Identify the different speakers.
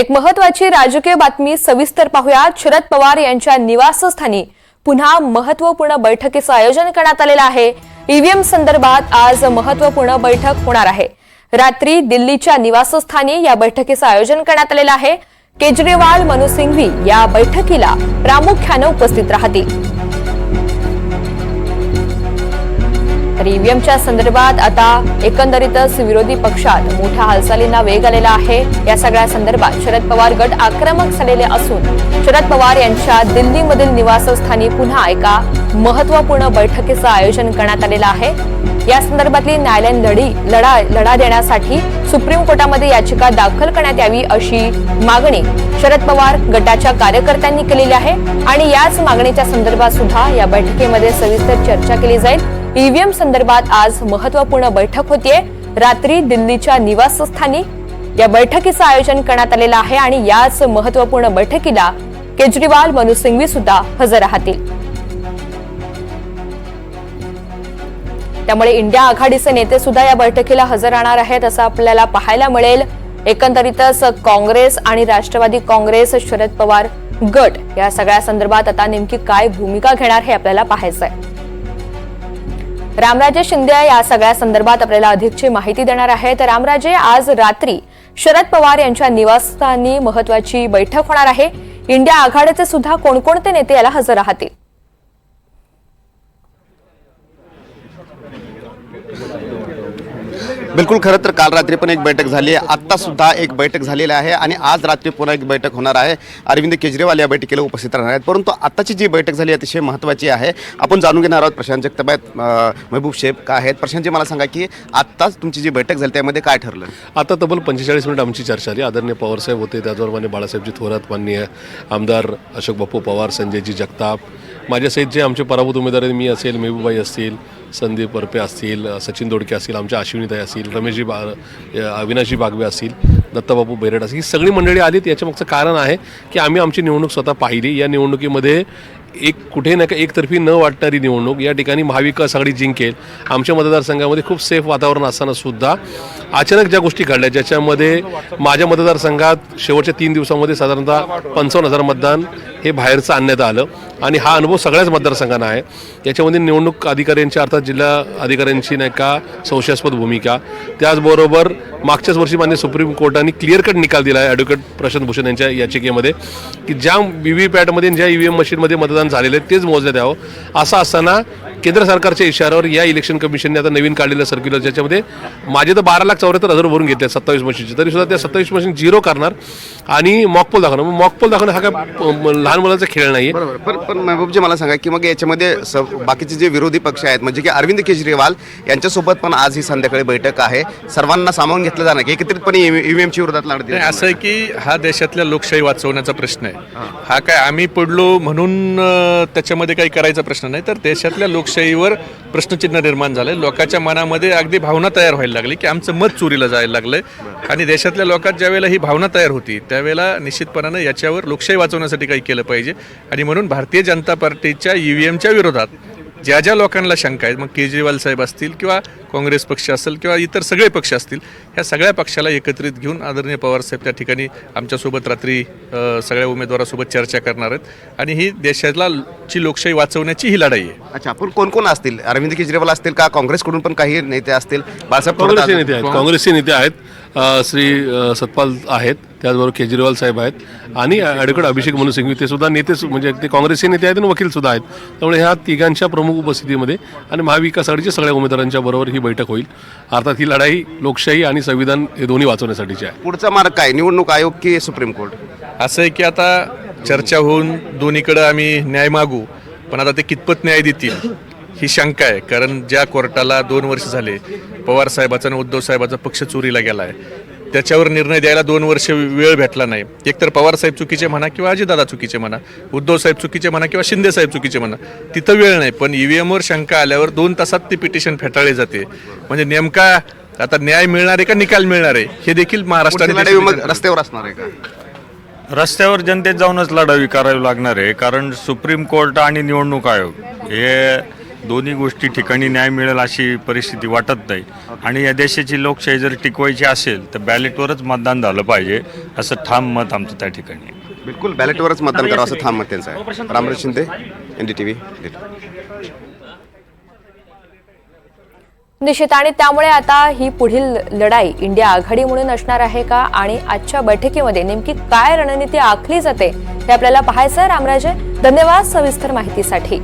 Speaker 1: एक महत्वाची राजकीय बातमी सविस्तर पाहूयात शरद पवार यांच्या निवासस्थानी पुन्हा महत्त्वपूर्ण बैठकीचं आयोजन करण्यात आलेलं आहे. ईव्हीएम संदर्भात आज महत्त्वपूर्ण बैठक होणार आहे. रात्री दिल्लीच्या निवासस्थानी या बैठकीचं आयोजन करण्यात आलेलं आहे. केजरीवाल मनुसिंघवी या बैठकीला प्रामुख्यानं उपस्थित राहतील. तर ईव्हीएमच्या संदर्भात आता एकंदरीतच विरोधी पक्षात मोठ्या हालचालींना वेग आलेला आहे. या सगळ्या संदर्भात शरद पवार गट आक्रमक झालेले असून शरद पवार यांच्या दिल्लीमधील निवासस्थानी पुन्हा एका महत्त्वपूर्ण बैठकीचं आयोजन करण्यात आलेलं आहे. या संदर्भातली न्यायालयीन लढी लढा लढा देण्यासाठी सुप्रीम कोर्टामध्ये याचिका दाखल करण्यात यावी अशी मागणी शरद पवार गटाच्या कार्यकर्त्यांनी केलेली आहे. आणि याच मागणीच्या संदर्भात सुद्धा या बैठकीमध्ये सविस्तर चर्चा केली जाईल. ईव्हीएम संदर्भात आज महत्त्वपूर्ण बैठक होतीये. रात्री दिल्लीच्या निवासस्थानी या बैठकीचं आयोजन करण्यात आलेलं आहे आणि याच महत्त्वपूर्ण बैठकीला केजरीवाल मनु सिंघवी सुद्धा हजर राहतील. त्यामुळे इंडिया आघाडीचे नेते सुद्धा या बैठकीला हजर राहणार आहेत असं आपल्याला पाहायला मिळेल. एकंदरीतच काँग्रेस आणि राष्ट्रवादी काँग्रेस शरद पवार गट या सगळ्या संदर्भात आता नेमकी काय भूमिका घेणार हे आपल्याला पाहायचं आहे रामराजे शिंदे या सगळ्या संदर्भात आपल्याला अधिकची माहिती देणार आहेत रामराजे आज रात्री शरद पवार यांच्या निवासस्थानी महत्वाची बैठक होणार आहे. इंडिया आघाडीचे सुद्धा कोणकोणते नेते याला हजर राहतील?
Speaker 2: बिलकुल खरं तर काल रात्री पण एक बैठक झाली आहे. आत्तासुद्धा एक बैठक झालेली आहे आणि आज रात्री पुन्हा एक बैठक होणार आहे. अरविंद केजरीवाल या बैठकीला उपस्थित राहणार आहेत. परंतु आत्ताची जी बैठक झाली अतिशय महत्त्वाची आहे. आपण जाणून घेणार आहोत प्रशांत जगताप आहेत महबूब शेख का आहेत? प्रशांतजी मला सांगा की आत्ताच तुमची जी बैठक झाली त्यामध्ये काय ठरलं?
Speaker 3: आता तब्बल पंचेचाळीस मिनिट आमची चर्चा झाली. आदरणीय पवारसाहेब होते त्याचबरोबर बाळासाहेबजी थोरात माननीय आमदार अशोक बापू पवार संजयजी जगताप. माझ्यासहित जे आमचे पराभूत उमेदवार आहेत मी असेल मेहबूबाई असतील संदीप परपे असतील सचिन दोडके असतील आमच्या अश्विनीताई असतील रमेशजी बा अविनाशजी बागवे असतील दत्ताबापू बैरड असतील ही सगळी मंडळी आलीत. याच्या मागचं कारण आहे की आम्ही आमची निवडणूक स्वतः पाहिली. या निवडणुकीमध्ये एक कुठे ना एकतर्फी न वाटणारी निवडणूक या ठिकाणी महाविकास आघाडी जिंकेल. आमच्या मतदारसंघामध्ये खूप सेफ वातावरण असताना सुद्धा अचानक ज्या गोष्टी घडल्या ज्याच्यामध्ये माझ्या मतदारसंघात शेवटच्या तीन दिवसामध्ये साधारणतः पंचावन्न हजार मतदान हे बाहेरचं आणण्यात आलं. आणि हा अनुभव सगळ्याच मतदारसंघांना आहे. याच्यामध्ये निवडणूक अधिकाऱ्यांची अर्थात जिल्हा अधिकाऱ्यांची नाही का संशयास्पद भूमिका. त्याचबरोबर मागच्याच वर्षी मान्य सुप्रीम कोर्टाने क्लिअर कट निकाल दिला आहे ॲडव्होकेट प्रशांत भूषण यांच्या याचिकेमध्ये की ज्या व्ही व्ही पॅटमध्ये ज्या ई व्ही एम मशीनमध्ये मतदान झालेलं आहे तेच मोजण्यात यावं. असं असताना केंद्र सरकारच्या इशाऱ्यावर या इलेक्शन कमिशनने आता नवीन काढलेलं सर्क्युलर ज्याच्यामध्ये माझे तर बारा लाख चौऱ्याहत्तर हजार भरून घेतले सत्तावीस मशीनचे. तरी सुद्धा त्या सत्तावीस मशीन झिरो करणार आणि मॉकपोल दाखवणार. मग मॉकपोल दाखवणं हा काय लहान मुलांचा खेळ नाही
Speaker 2: बरोबर. पण पण महबूबजी मला सांगा की मग याच्यामध्ये स बाकीचे जे विरोधी पक्ष आहेत म्हणजे की अरविंद केजरीवाल यांच्यासोबत पण आज ही संध्याकाळी बैठक आहे. सर्वांना सामावून घेतलं जाणार की एकत्रितपणे ईव्हीएमची विरोधात लढत
Speaker 4: नाही असं आहे की हा देशातल्या लोकशाही वाचवण्याचा प्रश्न आहे. हा. काय आम्ही पडलो म्हणून अं, त्याच्यामध्ये काही करायचा प्रश्न नाही तर देशातल्या लोकशाहीवर प्रश्नचिन्ह निर्माण झालं लोकांच्या मनामध्ये अगदी भावना तयार व्हायला लागली की आमचं मत चोरीला जायला लागलं आणि देशातल्या लोकात ज्यावेळेला ही भावना तयार होती त्यावेळेला निश्चितपणानं याच्यावर लोकशाही वाचवण्यासाठी काही केलं पाहिजे. आणि म्हणून भारतीय जनता पार्टीच्या ई व्ही एमच्या विरोधात ज्या ज्या लोकांना शंका आहेत मग केजरीवाल साहेब असतील किंवा काँग्रेस पक्ष असेल किंवा इतर सगळे पक्ष असतील ह्या सगळ्या पक्षाला एकत्रित घेऊन आदरणीय पवार साहेब त्या ठिकाणी आमच्यासोबत रात्री सगळ्या उमेदवारासोबत चर्चा करणार आहेत. आणि ही देशाला ची लोकशाही वाचवण्याची ही लढाई आहे.
Speaker 2: अच्छा पण कोण कोण असतील? अरविंद केजरीवाल असतील का? काँग्रेसकडून पण काही नेते असतील? बाळासाहेब
Speaker 3: काँग्रेसचे नेते आहेत. काँग्रेसचे नेते आहेत. श्री सतपाल आहेत. त्याचबरोबर केजरीवाल साहेब आहेत. आणि ॲडव्होकेट अभिषेक मनु सिंघवी ते सुद्धा नेते म्हणजे ते काँग्रेसचे नेते आहेत आणि वकील सुद्धा आहेत. त्यामुळे ह्या तिघांच्या प्रमुख उपस्थितीमध्ये आणि महाविकास आघाडीच्या सगळ्या उमेदवारांच्या बरोबर ही बैठक होईल. अर्थात ही लढाई लोकशाही आणि संविधान हे दोन्ही वाचवण्यासाठीची आहे.
Speaker 2: पुढचा मार्ग काय? निवडणूक आयोग की सुप्रीम कोर्ट?
Speaker 4: असं आहे की आता चर्चा होऊन दोन्हीकडं आम्ही न्याय मागू पण आता ते कितपत न्याय देतील ही शंका आहे. कारण ज्या कोर्टाला दोन वर्ष झाले पवार साहेबाचा आणि उद्धव साहेबाचा पक्ष चोरीला गेला आहे त्याच्यावर निर्णय द्यायला दोन वर्ष वेळ भेटला नाही. एकतर पवार साहेब चुकीचे म्हणा किंवा अजितदादा चुकीचे म्हणा उद्धव साहेब चुकीचे म्हणा किंवा शिंदे साहेब चुकीचे म्हणा तिथं वेळ नाही. पण ईव्हीएमवर शंका आल्यावर दोन तासात ती पिटिशन फेटाळली जाते. म्हणजे नेमका आता न्याय मिळणार आहे का निकाल मिळणार आहे हे देखील महाराष्ट्राने
Speaker 2: रस्त्यावर असणार आहे का?
Speaker 5: रस्त्यावर जनतेत जाऊनच लढावी करावी लागणार आहे कारण सुप्रीम कोर्ट आणि निवडणूक आयोग हे दोन्ही गोष्टी ठिकाणी न्याय मिळेल अशी परिस्थिती वाटत नाही. आणि या देशाची लोकशाही जर टिकवायची असेल तर बॅलेटवरच मतदान झालं पाहिजे असं ठाम मत आमचं त्या ठिकाणी आहे.
Speaker 2: बिलकुल बॅलेटवरच मतदान करावं असं थांब मत त्यांचं आहे. Ramraj Shinde N D T V
Speaker 1: निश्चित आणि त्यामुळे आता ही पुढील लढाई इंडिया आघाडी म्हणून असणार आहे का? आणि आजच्या बैठकीमध्ये नेमकी काय रणनीती आखली जाते? हे आपल्याला पाहायचं आहे. रामराजे धन्यवाद सविस्तर माहितीसाठी.